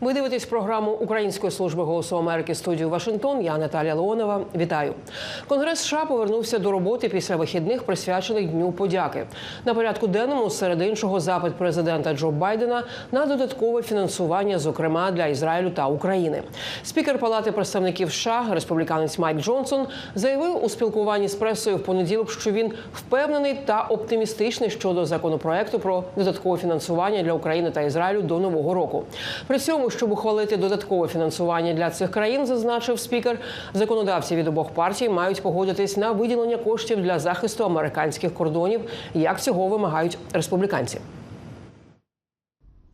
Ви дивитесь програму Української служби голосу Америки студію Вашингтон. Я Наталія Леонова. Вітаю. Конгрес США повернувся до роботи після вихідних, присвячених Дню подяки. На порядку денному серед іншого запит президента Джо Байдена на додаткове фінансування, зокрема для Ізраїлю та України. Спікер Палати представників США, республіканець Майк Джонсон, заявив у спілкуванні з пресою в понеділок, що він впевнений та оптимістичний щодо законопроекту про додаткове фінансування для України та Ізраїлю до нового року. При цьому, щоб ухвалити додаткове фінансування для цих країн, зазначив спікер, законодавці від обох партій мають погодитись на виділення коштів для захисту американських кордонів, як цього вимагають республіканці.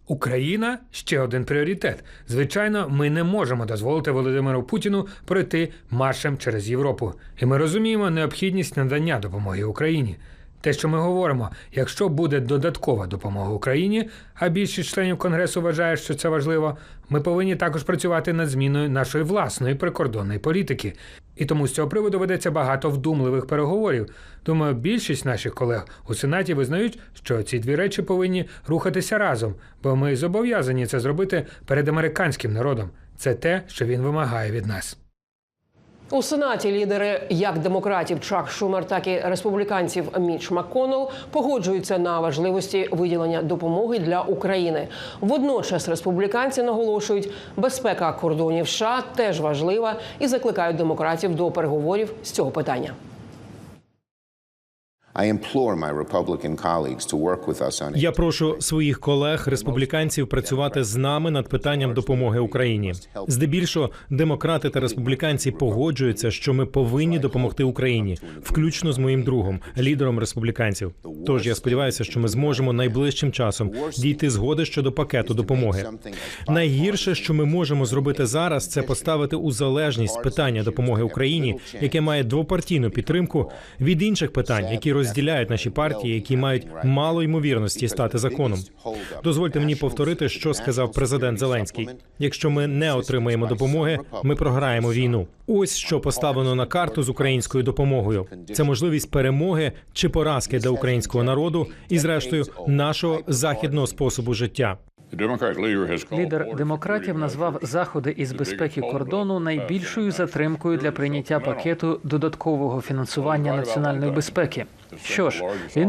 Україна ще один пріоритет. Звичайно, ми не можемо дозволити Володимиру Путіну пройти маршем через Європу. І ми розуміємо необхідність надання допомоги Україні. Те, що ми говоримо, якщо буде додаткова допомога Україні, а більшість членів Конгресу вважає, що це важливо, ми повинні також працювати над зміною нашої власної прикордонної політики. І тому з цього приводу ведеться багато вдумливих переговорів. Думаю, більшість наших колег у Сенаті визнають, що ці дві речі повинні рухатися разом, бо ми зобов'язані це зробити перед американським народом. Це те, що він вимагає від нас. У сенаті лідери як демократів Чак Шумер, так і республіканців Міч Макконнелл погоджуються на важливості виділення допомоги для України. Водночас республіканці наголошують, безпека кордонів США теж важлива і закликають демократів до переговорів з цього питання. Я прошу своїх колег республіканців працювати з нами над питанням допомоги Україні. Здебільшого демократи та республіканці погоджуються, що ми повинні допомогти Україні, включно з моїм другом, лідером республіканців. Тож я сподіваюся, що ми зможемо найближчим часом дійти згоди щодо пакету допомоги. Найгірше, що ми можемо зробити зараз, це поставити у залежність питання допомоги Україні, яке має двопартійну підтримку від інших питань, які розділяють наші партії, які мають мало ймовірності стати законом. Дозвольте мені повторити, що сказав президент Зеленський. Якщо ми не отримаємо допомоги, ми програємо війну. Ось що поставлено на карту з українською допомогою. Це можливість перемоги чи поразки для українського народу і, зрештою, нашого західного способу життя. Лідер демократів назвав заходи із безпеки кордону найбільшою затримкою для прийняття пакету додаткового фінансування національної безпеки. Що ж, він